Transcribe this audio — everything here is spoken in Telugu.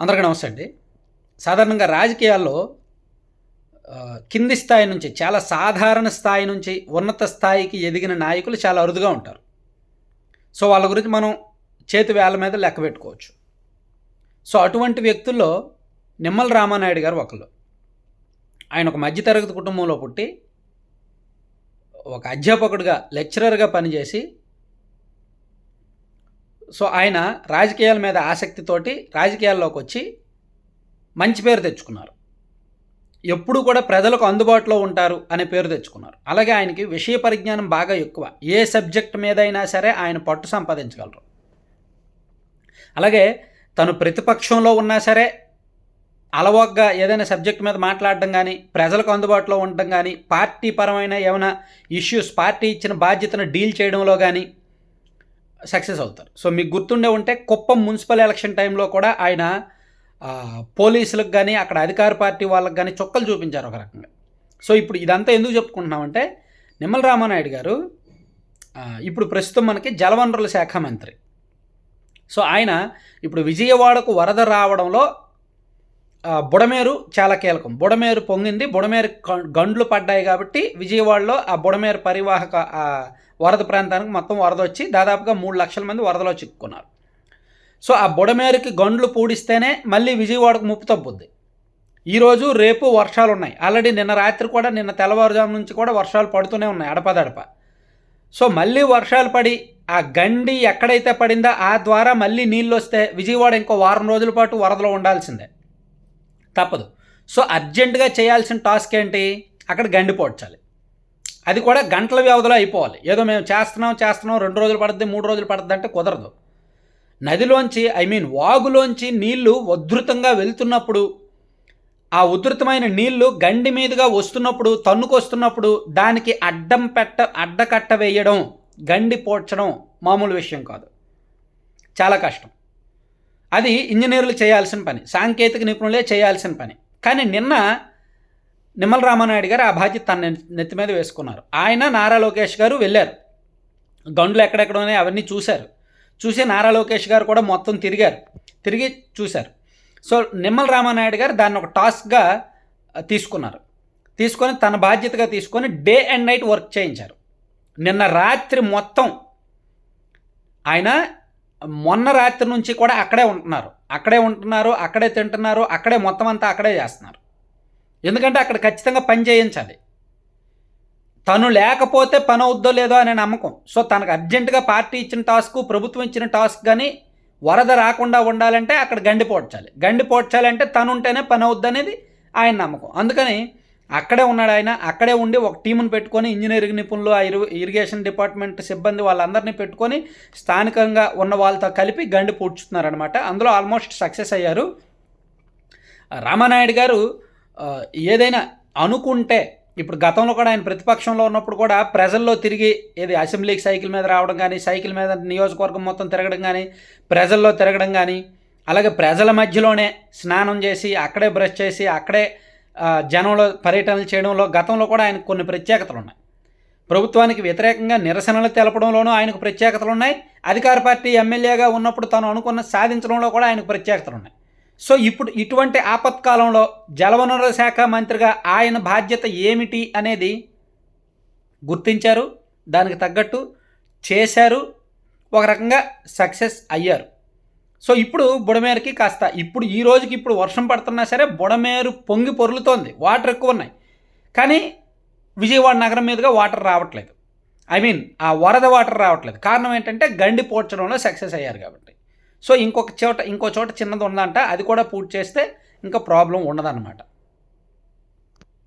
అందరికీ నమస్తే అండి. సాధారణంగా రాజకీయాల్లో కింది స్థాయి నుంచి చాలా సాధారణ స్థాయి నుంచి ఉన్నత స్థాయికి ఎదిగిన నాయకులు చాలా అరుదుగా ఉంటారు. సో వాళ్ళ గురించి మనం చేతి వేల మీద లెక్క పెట్టుకోవచ్చు. సో అటువంటి వ్యక్తుల్లో నిమ్మల రామానాయుడు గారు ఒకళ్ళు. ఆయన ఒక మధ్యతరగతి కుటుంబంలో పుట్టి ఒక అధ్యాపకుడిగా లెక్చరర్గా పనిచేసి సో ఆయన రాజకీయాల మీద ఆసక్తితోటి రాజకీయాల్లోకి వచ్చి మంచి పేరు తెచ్చుకున్నారు. ఎప్పుడు కూడా ప్రజలకు అందుబాటులో ఉంటారు అనే పేరు తెచ్చుకున్నారు. అలాగే ఆయనకి విషయ పరిజ్ఞానం బాగా ఎక్కువ. ఏ సబ్జెక్ట్ మీద అయినా సరే ఆయన పట్టు సంపాదించగలరు. అలాగే తను ప్రతిపక్షంలో ఉన్నా సరే అలవోగ్గా ఏదైనా సబ్జెక్ట్ మీద మాట్లాడడం కానీ ప్రజలకు అందుబాటులో ఉండడం కానీ పార్టీ పరమైన ఏమైనా ఇష్యూస్ పార్టీ ఇచ్చిన బాధ్యతను డీల్ చేయడంలో కానీ సక్సెస్ అవుతారు. సో మీకు గుర్తుండే ఉంటే కుప్పం మున్సిపల్ ఎలక్షన్ టైంలో కూడా ఆయన పోలీసులకు కానీ అక్కడ అధికార పార్టీ వాళ్ళకి కానీ చొక్కలు చూపించారు ఒక రకంగా. సో ఇప్పుడు ఇదంతా ఎందుకు చెప్పుకుంటున్నామంటే నిమ్మల రామానాయుడు గారు ఇప్పుడు ప్రస్తుతం మనకి జలవనరుల శాఖ మంత్రి. సో ఆయన ఇప్పుడు విజయవాడకు వరద రావడంలో బుడమేరు చాలా కీలకం. బుడమేరు పొంగింది బుడమేరు గండ్లు పడ్డాయి కాబట్టి విజయవాడలో ఆ బుడమేరు పరివాహక వరద ప్రాంతానికి మొత్తం వరద వచ్చి దాదాపుగా మూడు లక్షల మంది వరదలో చిక్కుకున్నారు. సో ఆ బుడమేరుకి గండ్లు పూడిస్తేనే మళ్ళీ విజయవాడకు ముప్పు తప్పుద్ది. ఈరోజు రేపు వర్షాలు ఉన్నాయి ఆల్రెడీ నిన్న రాత్రి కూడా నిన్న తెల్లవారుజాము నుంచి కూడా వర్షాలు పడుతూనే ఉన్నాయి అడపదడప. సో మళ్ళీ వర్షాలు పడి ఆ గండి ఎక్కడైతే పడిందో ఆ ద్వారా మళ్ళీ నీళ్ళు వస్తే విజయవాడ ఇంకో వారం రోజుల పాటు వరదలో ఉండాల్సిందే. తప్పదు. సో అర్జెంటుగా చేయాల్సిన టాస్క్ ఏంటి? అక్కడ గండి పోడ్చాలి. అది కూడా గంటల వ్యవధిలో అయిపోవాలి. ఏదో మేము చేస్తున్నాం చేస్తున్నాం రెండు రోజులు పడుద్ది మూడు రోజులు పడుద్ది అంటే కుదరదు. నదిలోంచి ఐ మీన్ వాగులోంచి నీళ్ళు ఉధృతంగా వెళ్తున్నప్పుడు ఆ ఉధృతమైన నీళ్ళు గండి మీదుగా వస్తున్నప్పుడు తన్నుకొస్తున్నప్పుడు దానికి అడ్డం పెట్ట అడ్డకట్ట వేయడం గండి పోడ్చడం మామూలు విషయం కాదు. చాలా కష్టం. అది ఇంజనీర్లు చేయాల్సిన పని సాంకేతిక నిపుణులే చేయాల్సిన పని. కానీ నిన్న నిమ్మల రామానాయుడు గారు ఆ బాధ్యత తన నెత్తి మీద వేసుకున్నారు. ఆయన నారా లోకేష్ గారు వెళ్ళారు. గండ్లు ఎక్కడెక్కడ ఉన్నాయి అవన్నీ చూశారు. చూసి నారా లోకేష్ గారు కూడా మొత్తం తిరిగారు. తిరిగి చూశారు. సో నిమ్మల రామానాయుడు గారు దాన్ని ఒక టాస్క్గా తీసుకున్నారు. తీసుకొని తన బాధ్యతగా తీసుకొని డే అండ్ నైట్ వర్క్ చేయించారు. నిన్న రాత్రి మొత్తం ఆయన మొన్న రాత్రి నుంచి కూడా అక్కడే ఉంటున్నారు. అక్కడే ఉంటున్నారు అక్కడే తింటున్నారు అక్కడే మొత్తం అంతా అక్కడే చేస్తున్నారు. ఎందుకంటే అక్కడ ఖచ్చితంగా పని చేయించాలి తను లేకపోతే పని అవుద్దో లేదో అనే నమ్మకం. సో తనకు అర్జెంటుగా పార్టీ ఇచ్చిన టాస్క్ ప్రభుత్వం ఇచ్చిన టాస్క్ కానీ వరద రాకుండా ఉండాలంటే అక్కడ గండి పోడ్చాలి. గండి పోడ్చాలంటే తను ఉంటేనే పని అవుద్ది అనేది ఆయన నమ్మకం. అందుకని అక్కడే ఉన్నాడు ఆయన. అక్కడే ఉండి ఒక టీమును పెట్టుకొని ఇంజనీరింగ్ నిపుణులు ఆ ఇరు ఇరిగేషన్ డిపార్ట్మెంట్ సిబ్బంది వాళ్ళందరినీ పెట్టుకొని స్థానికంగా ఉన్న వాళ్ళతో కలిపి గండి పూడ్చుతున్నారనమాట అందులో ఆల్మోస్ట్ సక్సెస్ అయ్యారు. రామానాయుడు గారు ఏదైనా అనుకుంటే ఇప్పుడు గతంలో కూడా ఆయన ప్రతిపక్షంలో ఉన్నప్పుడు కూడా ప్రజల్లో తిరిగి ఏది అసెంబ్లీకి సైకిల్ మీద రావడం కానీ సైకిల్ మీద నియోజకవర్గం మొత్తం తిరగడం కానీ ప్రజల్లో తిరగడం కానీ అలాగే ప్రజల మధ్యలోనే స్నానం చేసి అక్కడే బ్రష్ చేసి అక్కడే జనంలో పర్యటనలు చేయడంలో గతంలో కూడా ఆయనకు కొన్ని ప్రత్యేకతలు ఉన్నాయి. ప్రభుత్వానికి వ్యతిరేకంగా నిరసనలు తెలపడంలోనూ ఆయనకు ప్రత్యేకతలు ఉన్నాయి. అధికార పార్టీ ఎమ్మెల్యేగా ఉన్నప్పుడు తను అనుకున్న సాధించడంలో కూడా ఆయనకు ప్రత్యేకతలు ఉన్నాయి. సో ఇప్పుడు ఇటువంటి ఆపత్కాలంలో జలవనరుల శాఖ మంత్రిగా ఆయన బాధ్యత ఏమిటి అనేది గుర్తించారు. దానికి తగ్గట్టు చేశారు. ఒక రకంగా సక్సెస్ అయ్యారు. సో ఇప్పుడు బుడమేరుకి కాస్త ఇప్పుడు ఈ రోజుకి ఇప్పుడు వర్షం పడుతున్నా సరే బుడమేరు పొంగి పొర్లుతోంది. వాటర్ ఎక్కువ ఉన్నాయి. కానీ విజయవాడ నగరం మీదుగా వాటర్ రావట్లేదు. ఐ మీన్ ఆ వరద వాటర్ రావట్లేదు. కారణం ఏంటంటే గండి పోడ్చడంలో సక్సెస్ అయ్యారు కాబట్టి. సో ఇంకొక చోట ఇంకో చోట చిన్నది ఉందంట అది కూడా పూర్తి చేస్తే ఇంకా ప్రాబ్లం ఉండదన్నమాట.